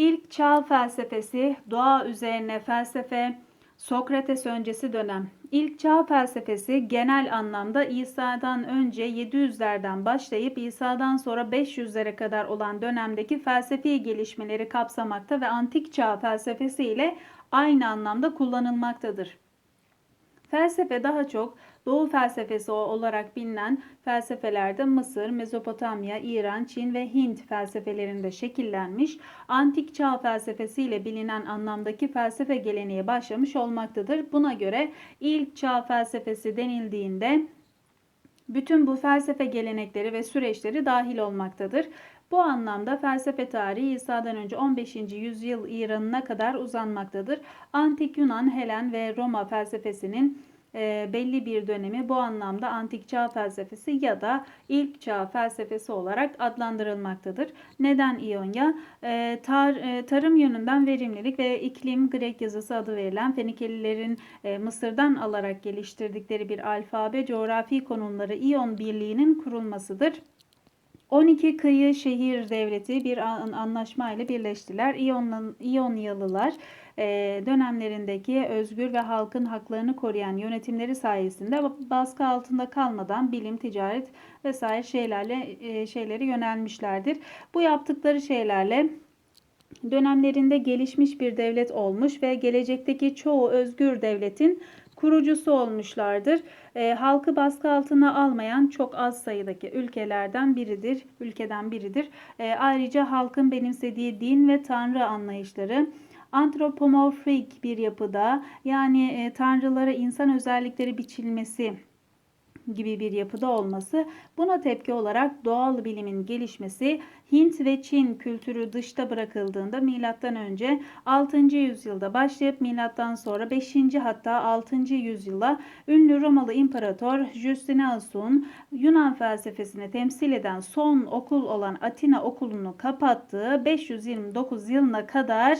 İlk çağ felsefesi, doğa üzerine felsefe, Sokrates öncesi dönem. İlk çağ felsefesi genel anlamda İsa'dan önce 700'lerden başlayıp İsa'dan sonra 500'lere kadar olan dönemdeki felsefi gelişmeleri kapsamakta ve antik çağ felsefesi ile aynı anlamda kullanılmaktadır. Felsefe daha çok Doğu felsefesi olarak bilinen felsefelerde Mısır, Mezopotamya, İran, Çin ve Hint felsefelerinde şekillenmiş, antik çağ felsefesiyle bilinen anlamdaki felsefe geleneği başlamış olmaktadır. Buna göre ilk çağ felsefesi denildiğinde bütün bu felsefe gelenekleri ve süreçleri dahil olmaktadır. Bu anlamda felsefe tarihi İsa'dan önce 15. yüzyıl İran'ına kadar uzanmaktadır. Antik Yunan, Helen ve Roma felsefesinin e, belli bir dönemi bu anlamda antik çağ felsefesi ya da ilk çağ felsefesi olarak adlandırılmaktadır. Neden İonya? E, tar, e, tarım yönünden verimlilik ve iklim Grek yazısı adı verilen Fenikelilerin Mısır'dan alarak geliştirdikleri bir alfabe coğrafi konumları İyon Birliği'nin kurulmasıdır. 12 kıyı şehir devleti bir anlaşma ile birleştiler. İyon, İyonyalılar e, dönemlerindeki özgür ve halkın haklarını koruyan yönetimleri sayesinde baskı altında kalmadan bilim, ticaret vesaire şeylerle e, şeyleri yönelmişlerdir. Bu yaptıkları şeylerle dönemlerinde gelişmiş bir devlet olmuş ve gelecekteki çoğu özgür devletin kurucusu olmuşlardır. E, halkı baskı altına almayan çok az sayıdaki ülkelerden biridir, ülkeden biridir. E, ayrıca halkın benimsediği din ve tanrı anlayışları antropomorfik bir yapıda yani e, tanrılara insan özellikleri biçilmesi gibi bir yapıda olması, buna tepki olarak doğal bilimin gelişmesi, Hint ve Çin kültürü dışta bırakıldığında milattan önce 6. yüzyılda başlayıp milattan sonra 5. hatta 6. yüzyıla ünlü Romalı İmparator Justinus'un Yunan felsefesini temsil eden son okul olan Atina okulunu kapattığı 529 yılına kadar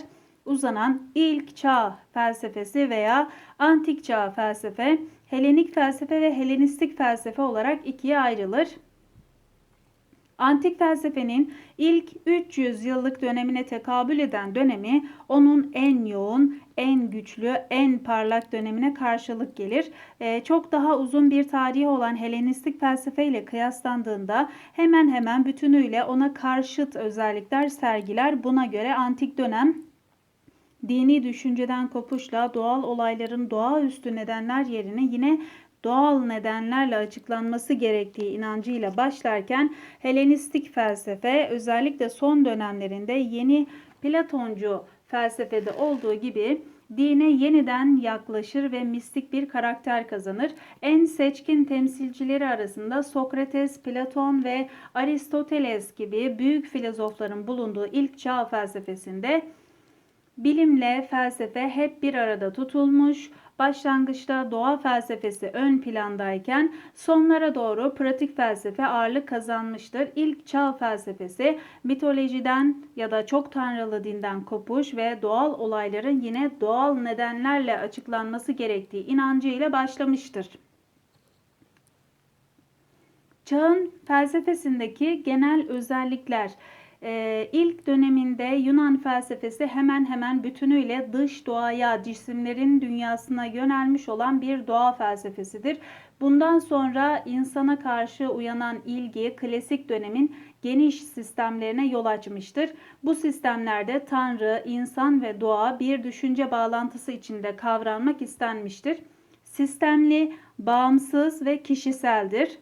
uzanan ilk çağ felsefesi veya antik çağ felsefe, Helenik felsefe ve Helenistik felsefe olarak ikiye ayrılır. Antik felsefenin ilk 300 yıllık dönemine tekabül eden dönemi onun en yoğun, en güçlü, en parlak dönemine karşılık gelir. Ee, çok daha uzun bir tarihi olan Helenistik felsefe ile kıyaslandığında hemen hemen bütünüyle ona karşıt özellikler sergiler. Buna göre antik dönem dini düşünceden kopuşla doğal olayların doğaüstü nedenler yerine yine doğal nedenlerle açıklanması gerektiği inancıyla başlarken Helenistik felsefe özellikle son dönemlerinde yeni Platoncu felsefede olduğu gibi dine yeniden yaklaşır ve mistik bir karakter kazanır. En seçkin temsilcileri arasında Sokrates, Platon ve Aristoteles gibi büyük filozofların bulunduğu ilk çağ felsefesinde Bilimle felsefe hep bir arada tutulmuş, başlangıçta doğa felsefesi ön plandayken sonlara doğru pratik felsefe ağırlık kazanmıştır. İlk çağ felsefesi mitolojiden ya da çok tanrılı dinden kopuş ve doğal olayların yine doğal nedenlerle açıklanması gerektiği inancıyla başlamıştır. Çağın felsefesindeki genel özellikler e, ilk döneminde Yunan felsefesi hemen hemen bütünüyle dış doğaya, cisimlerin dünyasına yönelmiş olan bir doğa felsefesidir. Bundan sonra insana karşı uyanan ilgi klasik dönemin geniş sistemlerine yol açmıştır. Bu sistemlerde tanrı, insan ve doğa bir düşünce bağlantısı içinde kavranmak istenmiştir. Sistemli, bağımsız ve kişiseldir.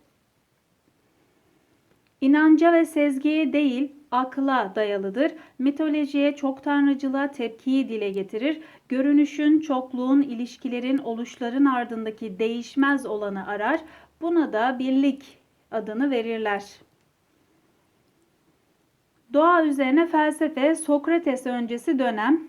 İnanca ve sezgiye değil, akla dayalıdır. Mitolojiye çok tanrıcılığa tepkiyi dile getirir. Görünüşün, çokluğun, ilişkilerin, oluşların ardındaki değişmez olanı arar. Buna da birlik adını verirler. Doğa üzerine felsefe Sokrates öncesi dönem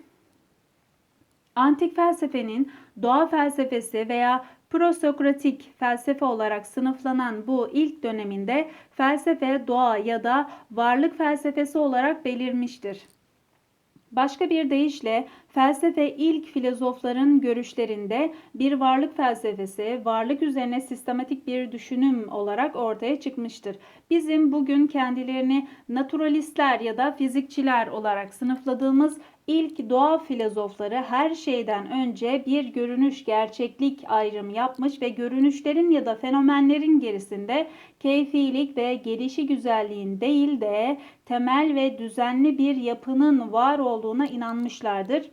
Antik felsefenin doğa felsefesi veya Prosokratik felsefe olarak sınıflanan bu ilk döneminde felsefe doğa ya da varlık felsefesi olarak belirmiştir. Başka bir deyişle felsefe ilk filozofların görüşlerinde bir varlık felsefesi, varlık üzerine sistematik bir düşünüm olarak ortaya çıkmıştır. Bizim bugün kendilerini naturalistler ya da fizikçiler olarak sınıfladığımız ilk doğa filozofları her şeyden önce bir görünüş gerçeklik ayrımı yapmış ve görünüşlerin ya da fenomenlerin gerisinde keyfilik ve gelişi güzelliğin değil de temel ve düzenli bir yapının var olduğuna inanmışlardır.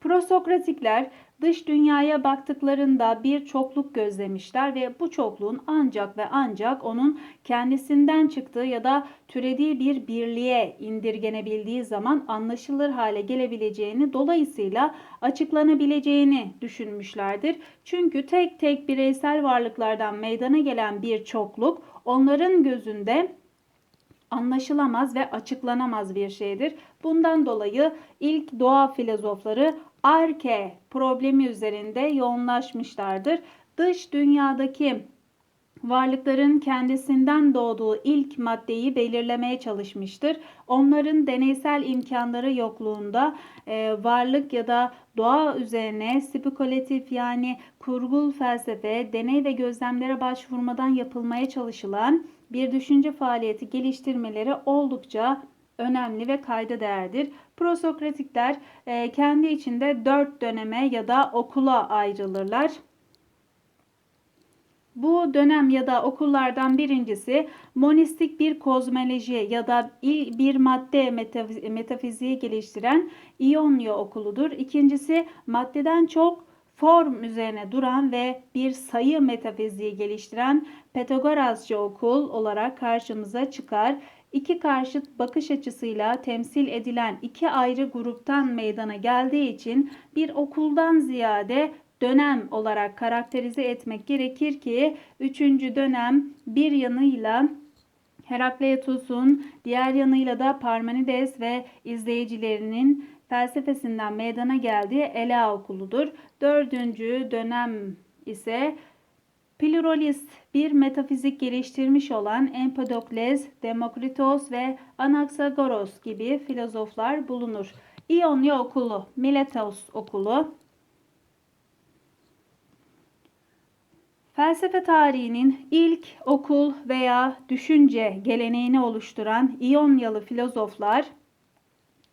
Prosokratikler dış dünyaya baktıklarında bir çokluk gözlemişler ve bu çokluğun ancak ve ancak onun kendisinden çıktığı ya da türediği bir birliğe indirgenebildiği zaman anlaşılır hale gelebileceğini dolayısıyla açıklanabileceğini düşünmüşlerdir. Çünkü tek tek bireysel varlıklardan meydana gelen bir çokluk onların gözünde anlaşılamaz ve açıklanamaz bir şeydir. Bundan dolayı ilk doğa filozofları arke problemi üzerinde yoğunlaşmışlardır. Dış dünyadaki varlıkların kendisinden doğduğu ilk maddeyi belirlemeye çalışmıştır. Onların deneysel imkanları yokluğunda e, varlık ya da doğa üzerine spekülatif yani kurgul felsefe, deney ve gözlemlere başvurmadan yapılmaya çalışılan bir düşünce faaliyeti geliştirmeleri oldukça önemli ve kayda değerdir. Prosokratikler e, kendi içinde dört döneme ya da okula ayrılırlar. Bu dönem ya da okullardan birincisi monistik bir kozmoloji ya da bir madde metafiziği geliştiren İonya okuludur. İkincisi maddeden çok form üzerine duran ve bir sayı metafiziği geliştiren Pitagorasçı okul olarak karşımıza çıkar. İki karşıt bakış açısıyla temsil edilen iki ayrı gruptan meydana geldiği için bir okuldan ziyade dönem olarak karakterize etmek gerekir ki üçüncü dönem bir yanıyla Herakleitos'un diğer yanıyla da Parmenides ve izleyicilerinin felsefesinden meydana geldiği Elea okuludur. Dördüncü dönem ise Pluralist bir metafizik geliştirmiş olan Empedokles, Demokritos ve Anaxagoras gibi filozoflar bulunur. İonya okulu, Miletos okulu, Felsefe tarihinin ilk okul veya düşünce geleneğini oluşturan İonyalı filozoflar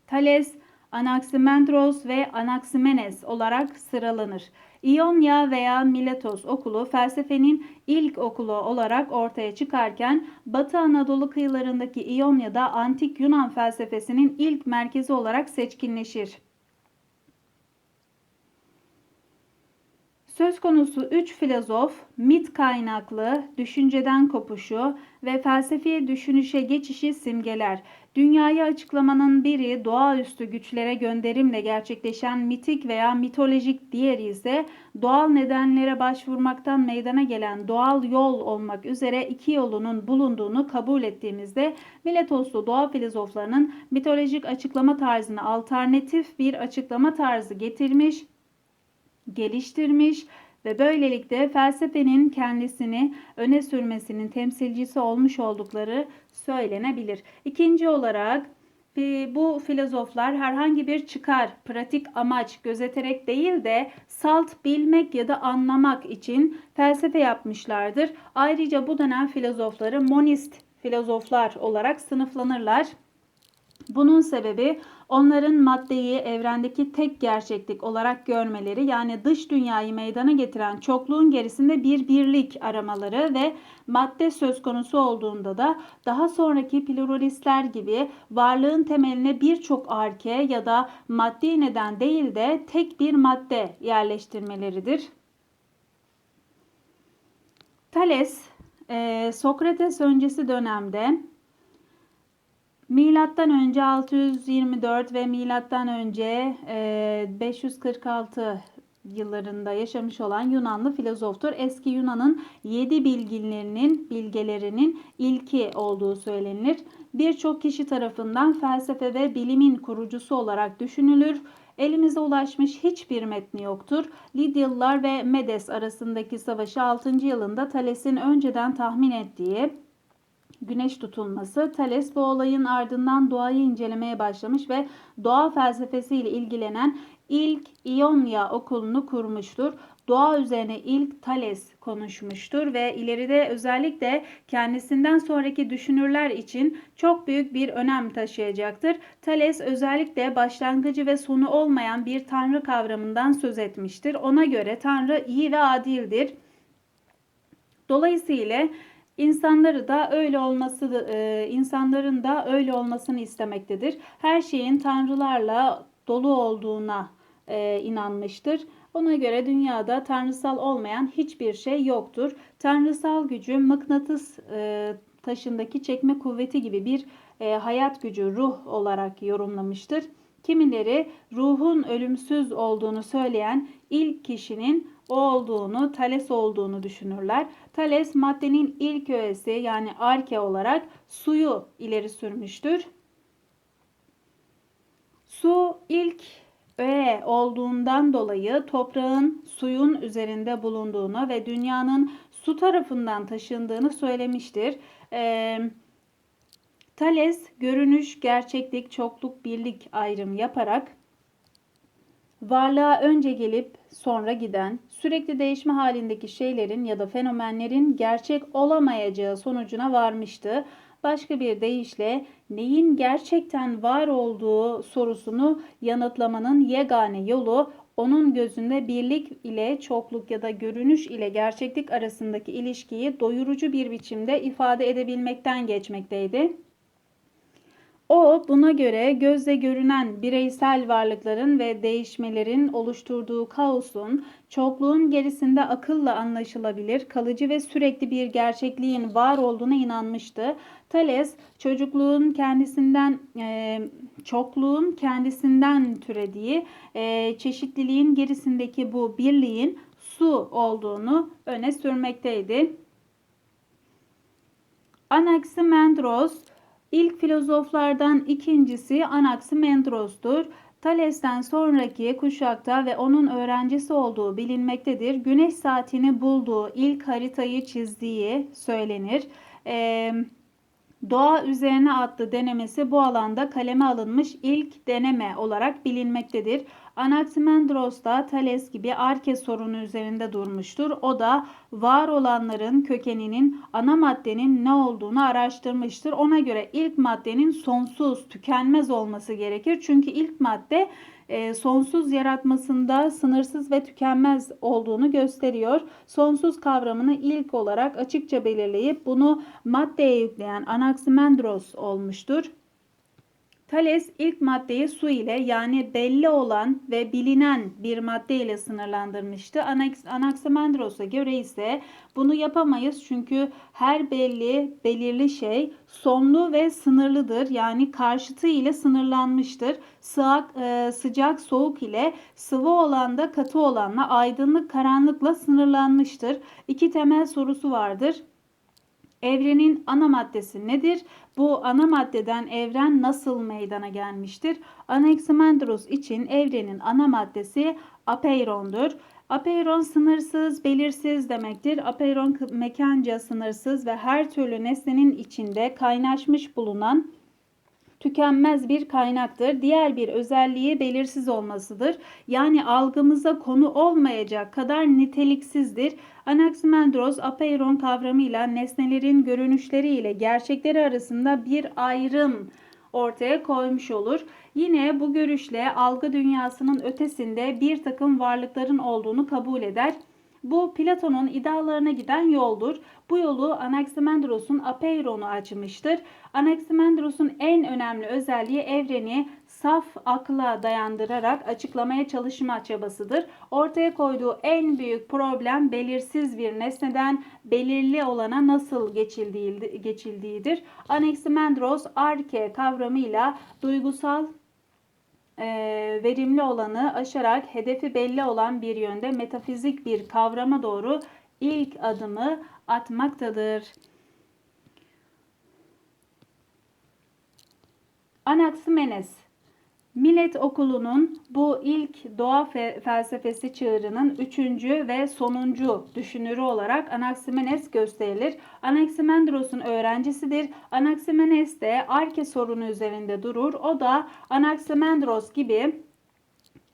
Thales, Anaximandros ve Anaximenes olarak sıralanır. İonya veya Miletos okulu felsefenin ilk okulu olarak ortaya çıkarken Batı Anadolu kıyılarındaki İonya'da antik Yunan felsefesinin ilk merkezi olarak seçkinleşir. Söz konusu üç filozof, mit kaynaklı, düşünceden kopuşu ve felsefi düşünüşe geçişi simgeler. Dünyayı açıklamanın biri doğaüstü güçlere gönderimle gerçekleşen mitik veya mitolojik, diğeri ise doğal nedenlere başvurmaktan meydana gelen doğal yol olmak üzere iki yolunun bulunduğunu kabul ettiğimizde Miletoslu doğa filozoflarının mitolojik açıklama tarzını alternatif bir açıklama tarzı getirmiş geliştirmiş ve böylelikle felsefenin kendisini öne sürmesinin temsilcisi olmuş oldukları söylenebilir. İkinci olarak e, bu filozoflar herhangi bir çıkar, pratik amaç gözeterek değil de salt bilmek ya da anlamak için felsefe yapmışlardır. Ayrıca bu dönem filozofları monist filozoflar olarak sınıflanırlar. Bunun sebebi onların maddeyi evrendeki tek gerçeklik olarak görmeleri yani dış dünyayı meydana getiren çokluğun gerisinde bir birlik aramaları ve madde söz konusu olduğunda da daha sonraki pluralistler gibi varlığın temeline birçok arke ya da maddi neden değil de tek bir madde yerleştirmeleridir. Thales, Sokrates öncesi dönemde Milattan önce 624 ve milattan önce 546 e, yıllarında yaşamış olan Yunanlı filozoftur. Eski Yunan'ın yedi bilginlerinin bilgelerinin ilki olduğu söylenir. Birçok kişi tarafından felsefe ve bilimin kurucusu olarak düşünülür. Elimize ulaşmış hiçbir metni yoktur. Lidyalılar ve Medes arasındaki savaşı 6. yılında Thales'in önceden tahmin ettiği güneş tutulması. Thales bu olayın ardından doğayı incelemeye başlamış ve doğa felsefesiyle ilgilenen ilk İonya okulunu kurmuştur. Doğa üzerine ilk Thales konuşmuştur ve ileride özellikle kendisinden sonraki düşünürler için çok büyük bir önem taşıyacaktır. Thales özellikle başlangıcı ve sonu olmayan bir tanrı kavramından söz etmiştir. Ona göre tanrı iyi ve adildir. Dolayısıyla insanları da öyle olması e, insanların da öyle olmasını istemektedir. Her şeyin tanrılarla dolu olduğuna e, inanmıştır. Ona göre dünyada tanrısal olmayan hiçbir şey yoktur. Tanrısal gücü mıknatıs e, taşındaki çekme kuvveti gibi bir hayat gücü ruh olarak yorumlamıştır. Kimileri ruhun ölümsüz olduğunu söyleyen ilk kişinin o olduğunu, Thales olduğunu düşünürler. Thales maddenin ilk öğesi yani arke olarak suyu ileri sürmüştür. Su ilk öğe olduğundan dolayı toprağın suyun üzerinde bulunduğunu ve dünyanın su tarafından taşındığını söylemiştir. Ee, Thales görünüş, gerçeklik, çokluk, birlik ayrım yaparak varlığa önce gelip sonra giden, sürekli değişme halindeki şeylerin ya da fenomenlerin gerçek olamayacağı sonucuna varmıştı. Başka bir deyişle neyin gerçekten var olduğu sorusunu yanıtlamanın yegane yolu onun gözünde birlik ile çokluk ya da görünüş ile gerçeklik arasındaki ilişkiyi doyurucu bir biçimde ifade edebilmekten geçmekteydi. O buna göre gözle görünen bireysel varlıkların ve değişmelerin oluşturduğu kaosun, çokluğun gerisinde akılla anlaşılabilir, kalıcı ve sürekli bir gerçekliğin var olduğuna inanmıştı. Thales çocukluğun kendisinden e, çokluğun kendisinden türediği e, çeşitliliğin gerisindeki bu birliğin su olduğunu öne sürmekteydi. Anaximandros İlk filozoflardan ikincisi Anaximandros'tur. Thales'ten sonraki kuşakta ve onun öğrencisi olduğu bilinmektedir. Güneş saatini bulduğu, ilk haritayı çizdiği söylenir. Ee, Doğa üzerine adlı denemesi bu alanda kaleme alınmış ilk deneme olarak bilinmektedir. Anaximandros da Thales gibi arke sorunu üzerinde durmuştur. O da var olanların kökeninin ana maddenin ne olduğunu araştırmıştır. Ona göre ilk maddenin sonsuz, tükenmez olması gerekir. Çünkü ilk madde e, sonsuz yaratmasında sınırsız ve tükenmez olduğunu gösteriyor. Sonsuz kavramını ilk olarak açıkça belirleyip bunu maddeye yükleyen Anaximandros olmuştur. Thales ilk maddeyi su ile yani belli olan ve bilinen bir madde ile sınırlandırmıştı. Anaximandros'a göre ise bunu yapamayız çünkü her belli, belirli şey sonlu ve sınırlıdır. Yani karşıtı ile sınırlanmıştır. Sıcak, e, sıcak soğuk ile sıvı olan da katı olanla aydınlık karanlıkla sınırlanmıştır. İki temel sorusu vardır. Evrenin ana maddesi nedir? Bu ana maddeden evren nasıl meydana gelmiştir? Anaximandros için evrenin ana maddesi apeirondur. Apeiron sınırsız, belirsiz demektir. Apeiron mekanca sınırsız ve her türlü nesnenin içinde kaynaşmış bulunan tükenmez bir kaynaktır. Diğer bir özelliği belirsiz olmasıdır. Yani algımıza konu olmayacak kadar niteliksizdir. Anaximandros apeiron kavramıyla nesnelerin görünüşleri ile gerçekleri arasında bir ayrım ortaya koymuş olur. Yine bu görüşle algı dünyasının ötesinde bir takım varlıkların olduğunu kabul eder. Bu Platon'un iddialarına giden yoldur. Bu yolu Anaximandros'un Apeiron'u açmıştır. Anaximandros'un en önemli özelliği evreni saf akla dayandırarak açıklamaya çalışma çabasıdır. Ortaya koyduğu en büyük problem belirsiz bir nesneden belirli olana nasıl geçildiğidir. Anaximandros arke kavramıyla duygusal e, verimli olanı aşarak hedefi belli olan bir yönde metafizik bir kavrama doğru ilk adımı atmaktadır. Anaximenes Millet Okulu'nun bu ilk doğa fe- felsefesi çığırının üçüncü ve sonuncu düşünürü olarak Anaximenes gösterilir. Anaximandros'un öğrencisidir. Anaximenes de Arke sorunu üzerinde durur. O da Anaximandros gibi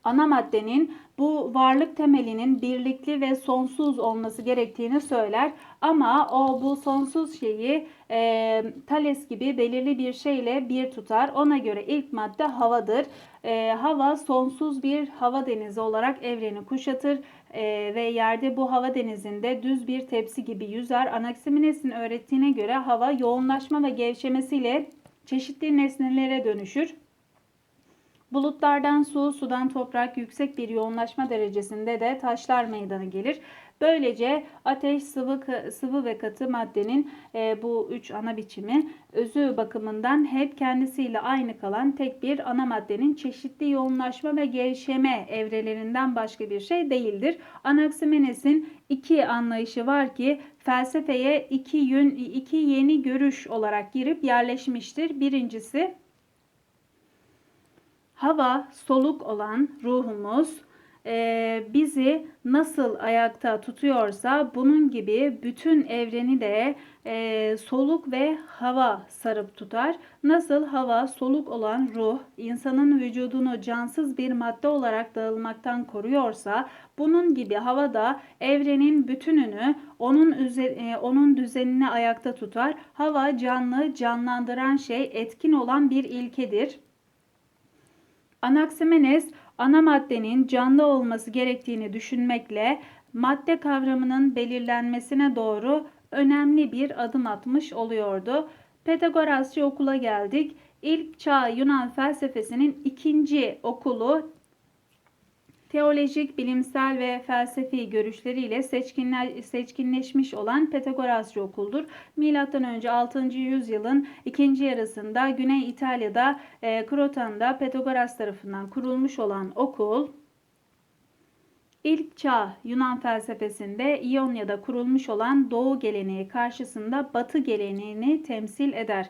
ana maddenin bu varlık temelinin birlikli ve sonsuz olması gerektiğini söyler. Ama o bu sonsuz şeyi e, Thales gibi belirli bir şeyle bir tutar. Ona göre ilk madde havadır. E, hava sonsuz bir hava denizi olarak evreni kuşatır e, ve yerde bu hava denizinde düz bir tepsi gibi yüzer. Anaximenes'in öğrettiğine göre hava yoğunlaşma ve gevşemesiyle çeşitli nesnelere dönüşür. Bulutlardan su, sudan toprak yüksek bir yoğunlaşma derecesinde de taşlar meydana gelir. Böylece ateş, sıvı, sıvı ve katı maddenin e, bu üç ana biçimi özü bakımından hep kendisiyle aynı kalan tek bir ana maddenin çeşitli yoğunlaşma ve gevşeme evrelerinden başka bir şey değildir. Anaximenes'in iki anlayışı var ki felsefeye iki yön, iki yeni görüş olarak girip yerleşmiştir. Birincisi hava, soluk olan ruhumuz e, bizi nasıl ayakta tutuyorsa bunun gibi bütün evreni de e, soluk ve hava sarıp tutar. Nasıl hava, soluk olan ruh insanın vücudunu cansız bir madde olarak dağılmaktan koruyorsa bunun gibi hava da evrenin bütününü onun üzeri, onun düzenini ayakta tutar. Hava canlı, canlandıran şey, etkin olan bir ilkedir. Anaximenes ana maddenin canlı olması gerektiğini düşünmekle madde kavramının belirlenmesine doğru önemli bir adım atmış oluyordu. Pitagorasçı okula geldik. İlk çağ Yunan felsefesinin ikinci okulu teolojik, bilimsel ve felsefi görüşleriyle seçkinleşmiş olan Pitagorasçı okuldur. Milattan önce 6. yüzyılın ikinci yarısında Güney İtalya'da e, Kroton'da Pitagoras tarafından kurulmuş olan okul İlk çağ Yunan felsefesinde İonya'da kurulmuş olan Doğu geleneği karşısında Batı geleneğini temsil eder.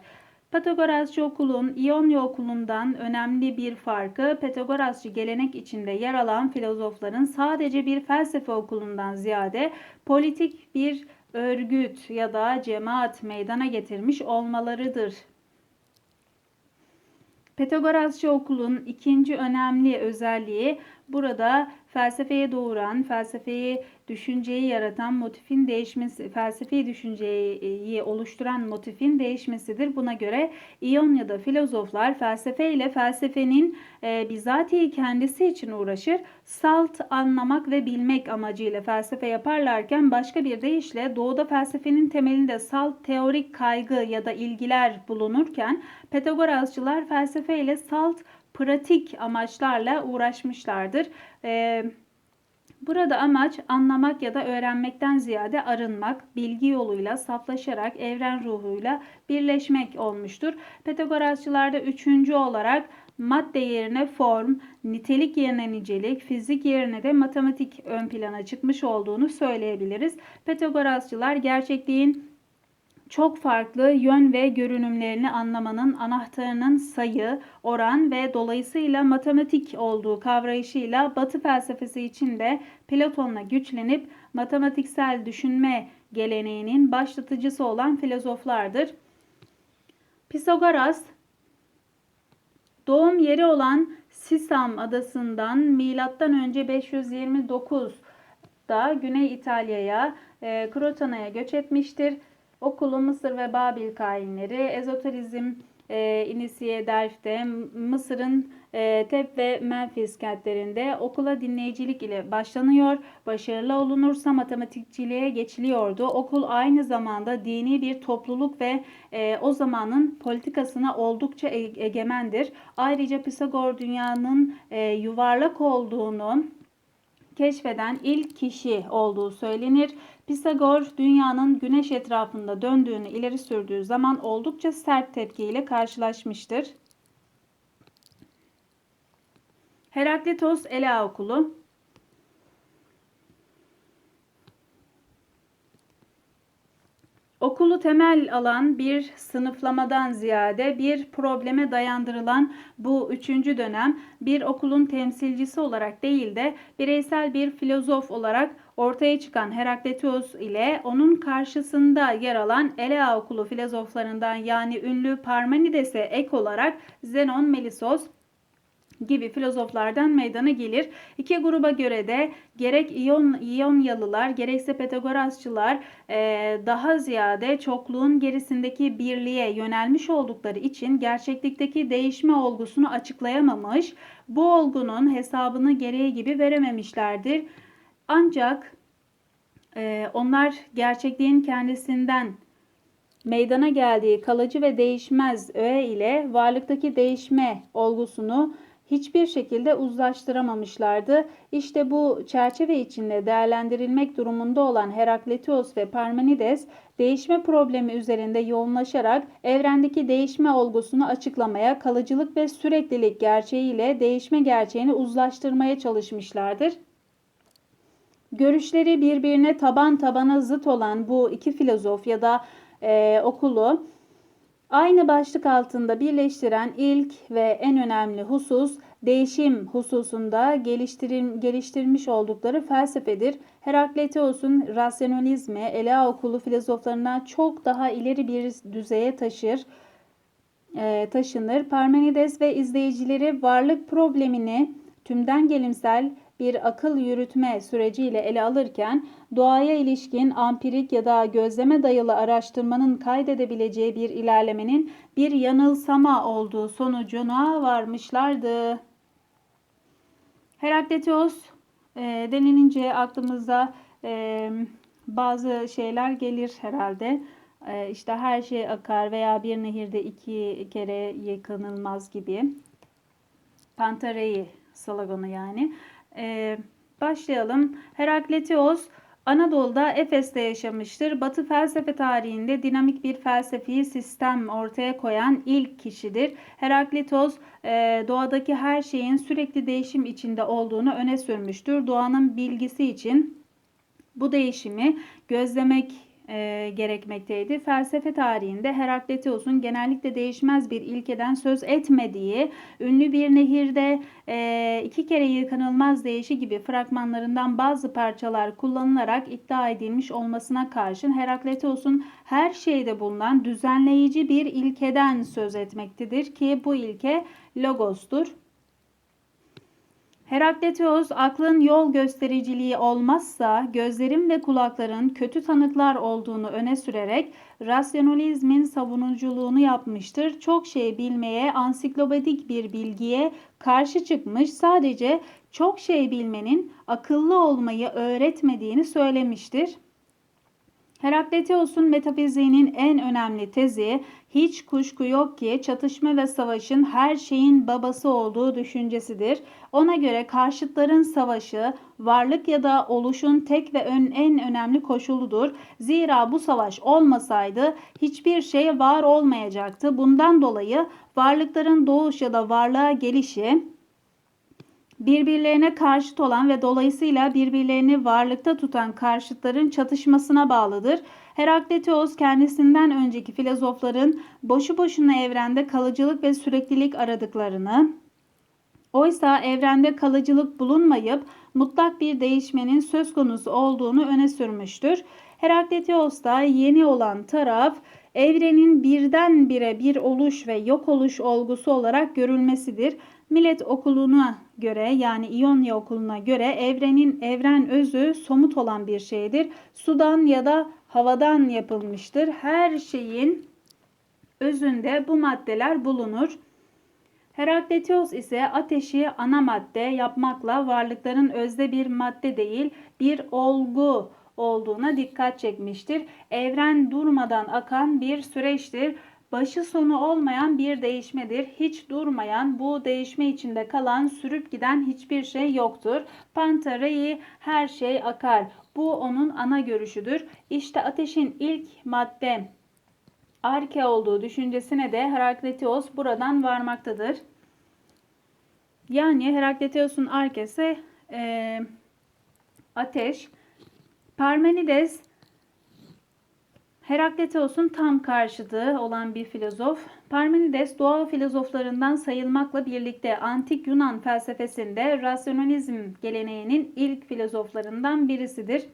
Pitagorasçı okulun İonya okulundan önemli bir farkı Pitagorasçı gelenek içinde yer alan filozofların sadece bir felsefe okulundan ziyade politik bir örgüt ya da cemaat meydana getirmiş olmalarıdır. Pitagorasçı okulun ikinci önemli özelliği burada felsefeye doğuran, felsefeyi düşünceyi yaratan motifin değişmesi, felsefi düşünceyi oluşturan motifin değişmesidir. Buna göre İonya'da filozoflar felsefe ile felsefenin e, bizatihi kendisi için uğraşır. Salt anlamak ve bilmek amacıyla felsefe yaparlarken başka bir deyişle doğuda felsefenin temelinde salt teorik kaygı ya da ilgiler bulunurken Pitagorasçılar felsefe ile salt pratik amaçlarla uğraşmışlardır. Ee, Burada amaç anlamak ya da öğrenmekten ziyade arınmak, bilgi yoluyla saflaşarak evren ruhuyla birleşmek olmuştur. Pitagorasçılarda üçüncü olarak madde yerine form, nitelik yerine nicelik, fizik yerine de matematik ön plana çıkmış olduğunu söyleyebiliriz. Pitagorasçılar gerçekliğin çok farklı yön ve görünümlerini anlamanın anahtarının sayı, oran ve dolayısıyla matematik olduğu kavrayışıyla Batı felsefesi içinde Platon'la güçlenip matematiksel düşünme geleneğinin başlatıcısı olan filozoflardır. Pisagoras doğum yeri olan Sisam adasından önce 529'da Güney İtalya'ya, e, Krotona'ya göç etmiştir. Okulu Mısır ve Babil kainleri, ezoterizm e, inisiye Delft'te, Mısır'ın e, Tep ve Memphis kentlerinde okula dinleyicilik ile başlanıyor. Başarılı olunursa matematikçiliğe geçiliyordu. Okul aynı zamanda dini bir topluluk ve e, o zamanın politikasına oldukça e, egemendir. Ayrıca Pisagor dünyanın e, yuvarlak olduğunu keşfeden ilk kişi olduğu söylenir. Pisagor dünyanın güneş etrafında döndüğünü ileri sürdüğü zaman oldukça sert tepkiyle karşılaşmıştır. Heraklitos Elea Okulu Okulu temel alan bir sınıflamadan ziyade bir probleme dayandırılan bu üçüncü dönem bir okulun temsilcisi olarak değil de bireysel bir filozof olarak ortaya çıkan Herakleitos ile onun karşısında yer alan Elea okulu filozoflarından yani ünlü Parmenides'e ek olarak Zenon, Melisos, gibi filozoflardan meydana gelir. İki gruba göre de gerek İyon, İyonyalılar gerekse Pitagorasçılar e, daha ziyade çokluğun gerisindeki birliğe yönelmiş oldukları için gerçeklikteki değişme olgusunu açıklayamamış, bu olgunun hesabını gereği gibi verememişlerdir. Ancak e, onlar gerçekliğin kendisinden meydana geldiği kalıcı ve değişmez öğe ile varlıktaki değişme olgusunu hiçbir şekilde uzlaştıramamışlardı. İşte bu çerçeve içinde değerlendirilmek durumunda olan Herakleitos ve Parmenides değişme problemi üzerinde yoğunlaşarak evrendeki değişme olgusunu açıklamaya, kalıcılık ve süreklilik gerçeğiyle değişme gerçeğini uzlaştırmaya çalışmışlardır. Görüşleri birbirine taban tabana zıt olan bu iki filozof ya da e, okulu Aynı başlık altında birleştiren ilk ve en önemli husus değişim hususunda geliştirim, geliştirmiş oldukları felsefedir. Herakleitos'un rasyonalizmi Elea okulu filozoflarından çok daha ileri bir düzeye taşır e, taşınır. Parmenides ve izleyicileri varlık problemini tümden gelimsel bir akıl yürütme süreciyle ele alırken doğaya ilişkin ampirik ya da gözleme dayalı araştırmanın kaydedebileceği bir ilerlemenin bir yanılsama olduğu sonucuna varmışlardı. Herakleitos e, denilince aklımıza e, bazı şeyler gelir herhalde. E, işte her şey akar veya bir nehirde iki kere yıkanılmaz gibi. Pantarei sloganı yani. Ee, başlayalım. Herakleitos Anadolu'da Efes'te yaşamıştır. Batı felsefe tarihinde dinamik bir felsefi sistem ortaya koyan ilk kişidir. Herakleitos e, doğadaki her şeyin sürekli değişim içinde olduğunu öne sürmüştür. Doğanın bilgisi için bu değişimi gözlemek e, gerekmekteydi. Felsefe tarihinde Herakleitos'un genellikle değişmez bir ilkeden söz etmediği, ünlü bir nehirde e, iki kere yıkanılmaz değişi gibi fragmanlarından bazı parçalar kullanılarak iddia edilmiş olmasına karşın Herakleitos'un her şeyde bulunan düzenleyici bir ilkeden söz etmektedir ki bu ilke logostur. Herakleitos aklın yol göstericiliği olmazsa gözlerin ve kulakların kötü tanıklar olduğunu öne sürerek rasyonalizmin savunuculuğunu yapmıştır. Çok şey bilmeye, ansiklopedik bir bilgiye karşı çıkmış. Sadece çok şey bilmenin akıllı olmayı öğretmediğini söylemiştir. Herakleitos'un metafiziğinin en önemli tezi hiç kuşku yok ki çatışma ve savaşın her şeyin babası olduğu düşüncesidir. Ona göre karşıtların savaşı varlık ya da oluşun tek ve ön, en önemli koşuludur. Zira bu savaş olmasaydı hiçbir şey var olmayacaktı. Bundan dolayı varlıkların doğuş ya da varlığa gelişi birbirlerine karşıt olan ve dolayısıyla birbirlerini varlıkta tutan karşıtların çatışmasına bağlıdır. Herakleitos kendisinden önceki filozofların boşu boşuna evrende kalıcılık ve süreklilik aradıklarını, oysa evrende kalıcılık bulunmayıp mutlak bir değişmenin söz konusu olduğunu öne sürmüştür. Herakleitos'ta yeni olan taraf evrenin birdenbire bir oluş ve yok oluş olgusu olarak görülmesidir. Millet okuluna göre yani İonya okuluna göre evrenin evren özü somut olan bir şeydir. Sudan ya da havadan yapılmıştır. Her şeyin özünde bu maddeler bulunur. Herakleitos ise ateşi ana madde yapmakla varlıkların özde bir madde değil bir olgu olduğuna dikkat çekmiştir. Evren durmadan akan bir süreçtir başı sonu olmayan bir değişmedir. Hiç durmayan bu değişme içinde kalan sürüp giden hiçbir şey yoktur. Pantarei her şey akar. Bu onun ana görüşüdür. İşte ateşin ilk madde arke olduğu düşüncesine de Herakleitos buradan varmaktadır. Yani Herakleitos'un arkesi e, ateş. Parmenides Herakleitos'un tam karşıtı olan bir filozof. Parmenides doğa filozoflarından sayılmakla birlikte antik Yunan felsefesinde rasyonalizm geleneğinin ilk filozoflarından birisidir.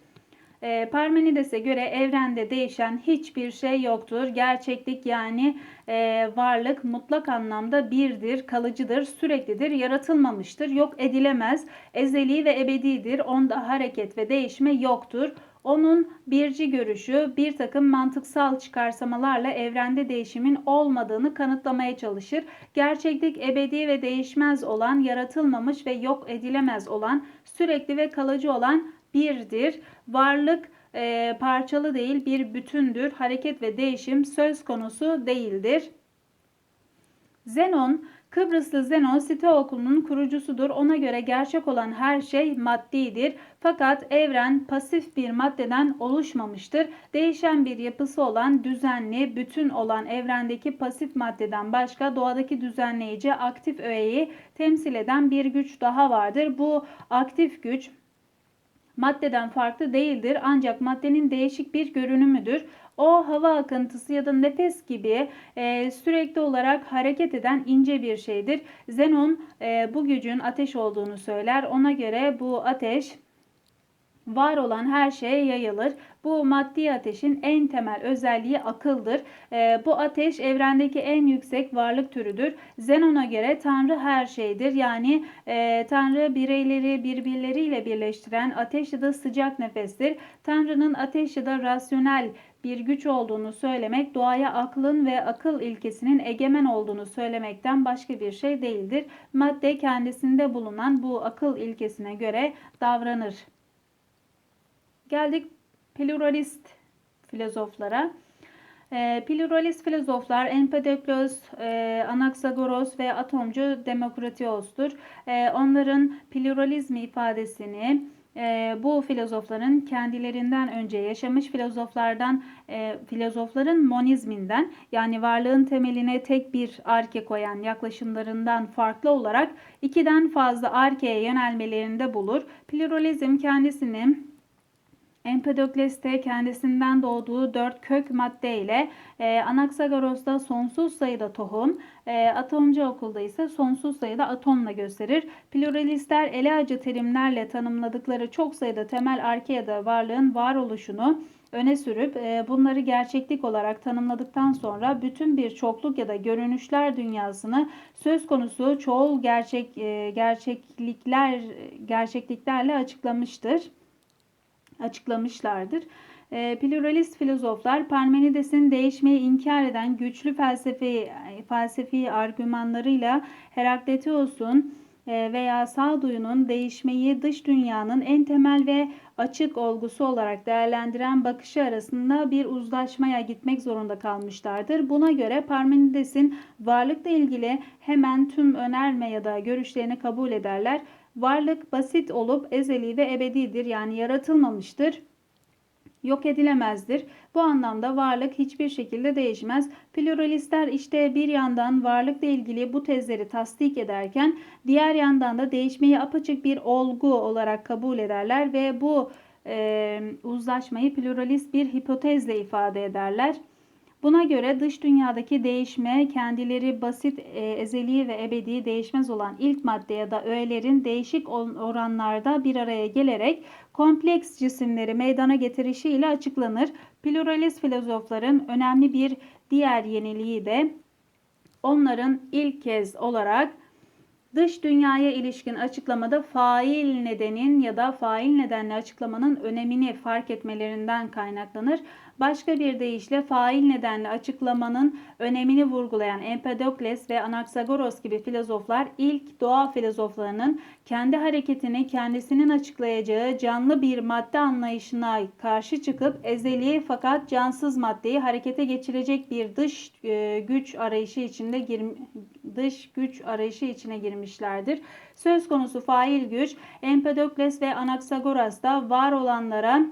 E, Parmenides'e göre evrende değişen hiçbir şey yoktur. Gerçeklik yani e, varlık mutlak anlamda birdir, kalıcıdır, süreklidir, yaratılmamıştır, yok edilemez, ezeli ve ebedidir. Onda hareket ve değişme yoktur. Onun birci görüşü bir takım mantıksal çıkarsamalarla evrende değişimin olmadığını kanıtlamaya çalışır. Gerçeklik ebedi ve değişmez olan, yaratılmamış ve yok edilemez olan, sürekli ve kalıcı olan birdir. Varlık e, parçalı değil bir bütündür. Hareket ve değişim söz konusu değildir. Zenon Kıbrıslı Zenon site okulunun kurucusudur. Ona göre gerçek olan her şey maddidir. Fakat evren pasif bir maddeden oluşmamıştır. Değişen bir yapısı olan düzenli, bütün olan evrendeki pasif maddeden başka doğadaki düzenleyici aktif öğeyi temsil eden bir güç daha vardır. Bu aktif güç maddeden farklı değildir ancak maddenin değişik bir görünümüdür. O hava akıntısı ya da nefes gibi e, sürekli olarak hareket eden ince bir şeydir. Zenon e, bu gücün ateş olduğunu söyler. Ona göre bu ateş var olan her şeye yayılır. Bu maddi ateşin en temel özelliği akıldır. E, bu ateş evrendeki en yüksek varlık türüdür. Zenon'a göre Tanrı her şeydir. Yani e, Tanrı bireyleri birbirleriyle birleştiren ateş ya da sıcak nefestir. Tanrı'nın ateş ya da rasyonel bir güç olduğunu söylemek doğaya aklın ve akıl ilkesinin egemen olduğunu söylemekten başka bir şey değildir. Madde kendisinde bulunan bu akıl ilkesine göre davranır. Geldik pluralist filozoflara. E, pluralist filozoflar Empedoklos, e, Anaxagoras ve atomcu Demokritios'tur. E, onların pluralizmi ifadesini e, bu filozofların kendilerinden önce yaşamış filozoflardan e, filozofların monizminden yani varlığın temeline tek bir arke koyan yaklaşımlarından farklı olarak ikiden fazla arkeye yönelmelerinde bulur. Pluralizm kendisini Empedokles'te kendisinden doğduğu dört kök madde ile e, Anaxagoros'ta sonsuz sayıda tohum, e, atomcu okulda ise sonsuz sayıda atomla gösterir. Pluralistler ele acı terimlerle tanımladıkları çok sayıda temel arke ya da varlığın varoluşunu öne sürüp e, bunları gerçeklik olarak tanımladıktan sonra bütün bir çokluk ya da görünüşler dünyasını söz konusu çoğul gerçek e, gerçeklikler gerçekliklerle açıklamıştır açıklamışlardır. E, pluralist filozoflar Parmenides'in değişmeyi inkar eden güçlü felsefi felsefi argümanlarıyla Herakleitos'un e, veya sağduyunun değişmeyi dış dünyanın en temel ve açık olgusu olarak değerlendiren bakışı arasında bir uzlaşmaya gitmek zorunda kalmışlardır. Buna göre Parmenides'in varlıkla ilgili hemen tüm önerme ya da görüşlerini kabul ederler. Varlık basit olup ezeli ve ebedidir yani yaratılmamıştır yok edilemezdir. Bu anlamda varlık hiçbir şekilde değişmez. Pluralistler işte bir yandan varlıkla ilgili bu tezleri tasdik ederken diğer yandan da değişmeyi apaçık bir olgu olarak kabul ederler ve bu e, uzlaşmayı pluralist bir hipotezle ifade ederler. Buna göre dış dünyadaki değişme kendileri basit, e, ezeli ve ebedi değişmez olan ilk madde ya da öğelerin değişik oranlarda bir araya gelerek kompleks cisimleri meydana getirişiyle açıklanır. Pluralist filozofların önemli bir diğer yeniliği de onların ilk kez olarak Dış dünyaya ilişkin açıklamada fail nedenin ya da fail nedenli açıklamanın önemini fark etmelerinden kaynaklanır. Başka bir deyişle fail nedenli açıklamanın önemini vurgulayan Empedokles ve Anaxagoras gibi filozoflar ilk doğa filozoflarının kendi hareketini kendisinin açıklayacağı canlı bir madde anlayışına karşı çıkıp ezeli fakat cansız maddeyi harekete geçirecek bir dış e, güç arayışı içinde gir, dış güç arayışı içine girmişlerdir. Söz konusu fail güç Empedokles ve Anaxagoras'ta var olanlara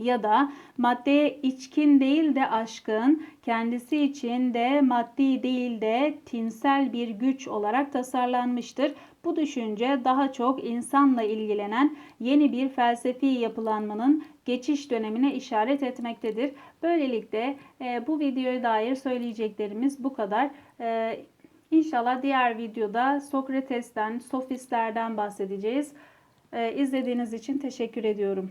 ya da maddeye içkin değil de aşkın, kendisi için de maddi değil de tinsel bir güç olarak tasarlanmıştır. Bu düşünce daha çok insanla ilgilenen yeni bir felsefi yapılanmanın geçiş dönemine işaret etmektedir. Böylelikle e, bu videoya dair söyleyeceklerimiz bu kadar. E, İnşallah diğer videoda Sokrates'ten, sofistlerden bahsedeceğiz. E, izlediğiniz için teşekkür ediyorum.